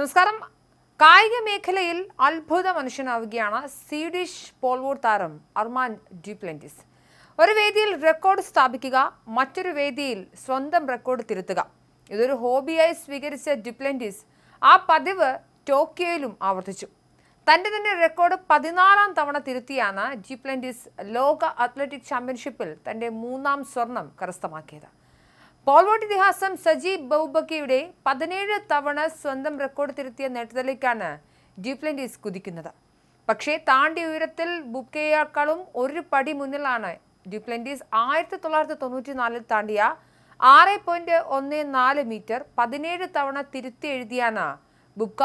നമസ്കാരം. കായിക മേഖലയിൽ അത്ഭുത മനുഷ്യനാവുകയാണ് സ്വീഡിഷ് പോൾവോർ താരം അർമാൻ ഡ്യൂപ്ലന്റിസ് ഒരു വേദിയിൽ റെക്കോർഡ് സ്ഥാപിക്കുക മറ്റൊരു വേദിയിൽ സ്വന്തം റെക്കോർഡ് തിരുത്തുക. ഇതൊരു ഹോബിയായി സ്വീകരിച്ച ഡ്യൂപ്ലന്റിസ് ആ പതിവ് ടോക്കിയോയിലും ആവർത്തിച്ചു. തന്റെ തന്നെ റെക്കോർഡ് പതിനാലാം തവണ തിരുത്തിയാണ് ഡ്യൂപ്ലന്റിസ് ലോക അത്ലറ്റിക് ചാമ്പ്യൻഷിപ്പിൽ തന്റെ മൂന്നാം സ്വർണം കരസ്ഥമാക്കിയത്. പോൾവോട്ട് ഇതിഹാസം സജീബ് ബൗബക്കയുടെ പതിനേഴ് തവണ സ്വന്തം റെക്കോർഡ് തിരുത്തിയ നേട്ടത്തിലേക്കാണ് ഡ്യൂപ്ലന്റീസ് കുതിക്കുന്നത്. പക്ഷേ താണ്ടി ഉയരത്തിൽ ബുക്കയേക്കാളും ഒരു പടി മുന്നിലാണ് ഡ്യൂപ്ലന്റീസ് ആയിരത്തി തൊള്ളായിരത്തി തൊണ്ണൂറ്റി നാലിൽ താണ്ടിയ ആറ് പോയിന്റ് ഒന്ന് നാല് മീറ്റർ പതിനേഴ് തവണ തിരുത്തി എഴുതിയാണ് ബുക്ക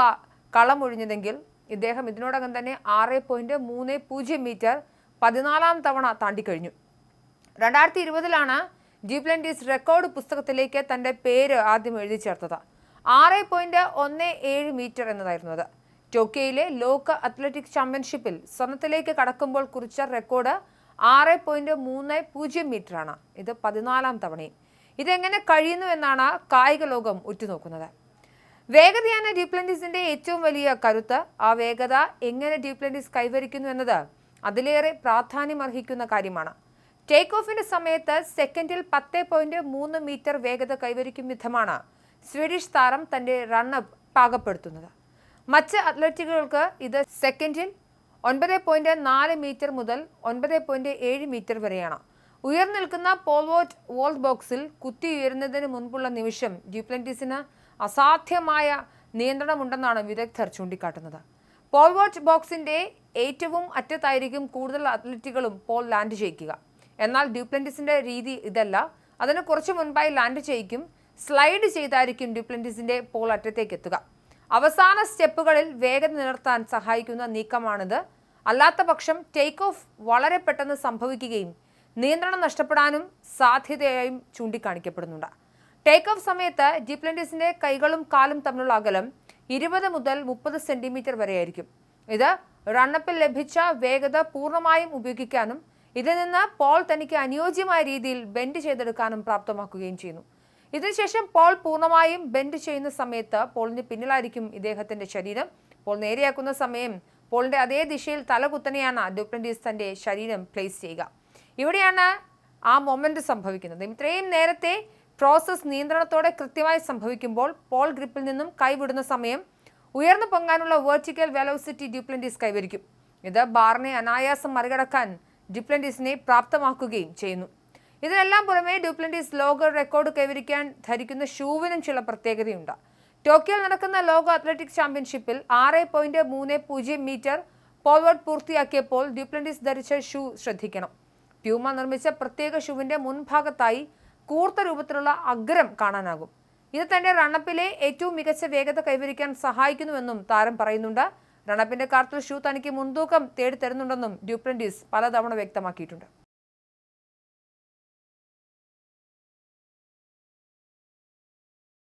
കളമൊഴിഞ്ഞതെങ്കിൽ ഇദ്ദേഹം ഇതിനോടകം തന്നെ ആറ് പോയിന്റ് മൂന്ന് പൂജ്യം മീറ്റർ പതിനാലാം തവണ താണ്ടിക്കഴിഞ്ഞു രണ്ടായിരത്തി ഇരുപതിലാണ് ഡ്യൂപ്ലെന്റീസ് റെക്കോർഡ് പുസ്തകത്തിലേക്ക് തന്റെ പേര് ആദ്യം എഴുതി ചേർത്തത്. ആറ് പോയിന്റ് ഒന്ന് ഏഴ് മീറ്റർ എന്നതായിരുന്നു അത്. ടോക്കിയോയിലെ ലോക അത്ലറ്റിക് ചാമ്പ്യൻഷിപ്പിൽ സ്വർണത്തിലേക്ക് കടക്കുമ്പോൾ കുറിച്ച റെക്കോർഡ് ആറ് പോയിന്റ് മൂന്ന് പൂജ്യം മീറ്ററാണ്. ഇത് പതിനാലാം തവണയും. ഇതെങ്ങനെ കഴിയുന്നു എന്നാണ് കായിക ലോകം ഉറ്റുനോക്കുന്നത്. വേഗതയാണ് ഡ്യൂപ്ലന്റീസിന്റെ ഏറ്റവും വലിയ കരുത്ത്. ആ വേഗത എങ്ങനെ ഡ്യൂപ്ലന്റീസ് കൈവരിക്കുന്നു എന്നത് അതിലേറെ പ്രാധാന്യം അർഹിക്കുന്ന കാര്യമാണ്. ടേക്ക് ഓഫിന്റെ സമയത്ത് സെക്കൻഡിൽ പത്ത് പോയിന്റ് മൂന്ന് മീറ്റർ വേഗത കൈവരിക്കും വിധമാണ് സ്വീഡിഷ് താരം തന്റെ റണ്ണപ്പ് പാകപ്പെടുത്തുന്നത്. മറ്റ് അത്ലറ്റുകൾക്ക് ഇത് സെക്കൻഡിൽ ഒൻപത് പോയിന്റ് നാല് മീറ്റർ മുതൽ ഒൻപത് പോയിന്റ് ഏഴ് മീറ്റർ വരെയാണ്. ഉയർന്നിൽക്കുന്ന പോൾവോട്ട് വോൾട്ട് ബോക്സിൽ കുത്തി ഉയരുന്നതിന് മുൻപുള്ള നിമിഷം ഡ്യൂപ്ലന്റീസിന് അസാധ്യമായ നിയന്ത്രണമുണ്ടെന്നാണ് വിദഗ്ധർ ചൂണ്ടിക്കാട്ടുന്നത്. പോൾവോട്ട് ബോക്സിന്റെ ഏറ്റവും അറ്റത്തായിരിക്കും കൂടുതൽ അത്ലറ്റുകളും പോൾ ലാൻഡ് ചെയ്യിക്കുക എന്നാൽ ഡ്യൂപ്ലന്റിസിന്റെ രീതി ഇതല്ല. അതിന് കുറച്ച് മുൻപായി ലാൻഡ് ചെയ്യിക്കും. സ്ലൈഡ് ചെയ്തായിരിക്കും ഡ്യൂപ്ലന്റിസിന്റെ പോൾ അറ്റത്തേക്ക് എത്തുക. അവസാന സ്റ്റെപ്പുകളിൽ വേഗത നിലർത്താൻ സഹായിക്കുന്ന നീക്കമാണിത്. അല്ലാത്ത പക്ഷം ടേക്ക് ഓഫ് വളരെ പെട്ടെന്ന് സംഭവിക്കുകയും നിയന്ത്രണം നഷ്ടപ്പെടാനും സാധ്യതയായും ചൂണ്ടിക്കാണിക്കപ്പെടുന്നുണ്ട്. ടേക്ക് ഓഫ് സമയത്ത് ജിപ്ലൻഡിസിന്റെ കൈകളും കാലും തമ്മിലുള്ള അകലം ഇരുപത് മുതൽ മുപ്പത് സെന്റിമീറ്റർ വരെയായിരിക്കും. ഇത് റണ്ണപ്പിൽ ലഭിച്ച വേഗത പൂർണമായും ഉപയോഗിക്കാനും ഇതിൽ നിന്ന് പോൾ തനിക്ക് അനുയോജ്യമായ രീതിയിൽ ബെൻഡ് ചെയ്തെടുക്കാനും പ്രാപ്തമാക്കുകയും ചെയ്യുന്നു. ഇതിനുശേഷം പോൾ പൂർണമായും ബെൻഡ് ചെയ്യുന്ന സമയത്ത് പോളിന് പിന്നിലായിരിക്കും ഇദ്ദേഹത്തിന്റെ ശരീരം. പോൾ നേരെയാക്കുന്ന സമയം പോളിന്റെ അതേ ദിശയിൽ തലകുത്തനെയാണ് ഡ്യൂപ്ലന്റീസ് തന്റെ ശരീരം പ്ലേസ് ചെയ്യുക. ഇവിടെയാണ് ആ മൊമെന്റ് സംഭവിക്കുന്നത്. ഇത്രയും നേരത്തെ പ്രോസസ് നിയന്ത്രണത്തോടെ കൃത്യമായി സംഭവിക്കുമ്പോൾ പോൾ ഗ്രിപ്പിൽ നിന്നും കൈവിടുന്ന സമയം ഉയർന്നു പൊങ്ങാനുള്ള വെർട്ടിക്കൽ വെലോസിറ്റി ഡ്യൂപ്ലന്റീസ് കൈവരിക്കും. ഇത് ബാറിനെ അനായാസം മറികടക്കാൻ ഡ്യൂപ്ലന്റീസിനെ പ്രാപ്തമാക്കുകയും ചെയ്യുന്നു. ഇതിനെല്ലാം പുറമെ ഡ്യൂപ്ലന്റീസ് ലോക റെക്കോർഡ് കൈവരിക്കാൻ ധരിക്കുന്ന ഷൂവിനും ചില പ്രത്യേകതയുണ്ട്. ടോക്കിയോയിൽ നടക്കുന്ന ലോക അത്ലറ്റിക് ചാമ്പ്യൻഷിപ്പിൽ ആറ് പോയിന്റ് മൂന്ന് പൂജ്യം മീറ്റർ പോൾവേർഡ് പൂർത്തിയാക്കിയപ്പോൾ ഡ്യൂപ്ലന്റീസ് ധരിച്ച ഷൂ ശ്രദ്ധിക്കണം. പ്യൂമ നിർമ്മിച്ച പ്രത്യേക ഷൂവിന്റെ മുൻഭാഗത്തായി കൂർത്ത രൂപത്തിലുള്ള അഗ്രം കാണാനാകും. ഇത് തന്റെ റണ്ണപ്പിലെ ഏറ്റവും മികച്ച വേഗത കൈവരിക്കാൻ സഹായിക്കുന്നുവെന്നും താരം പറയുന്നുണ്ട്. റണ്ണപ്പിന്റെ കാര്യത്തിൽ ഷൂ തനിക്ക് മുൻതൂക്കം തേടി തരുന്നുണ്ടെന്നും ഡ്യൂപ്ലന്റീസ് പലതവണ വ്യക്തമാക്കിയിട്ടുണ്ട്.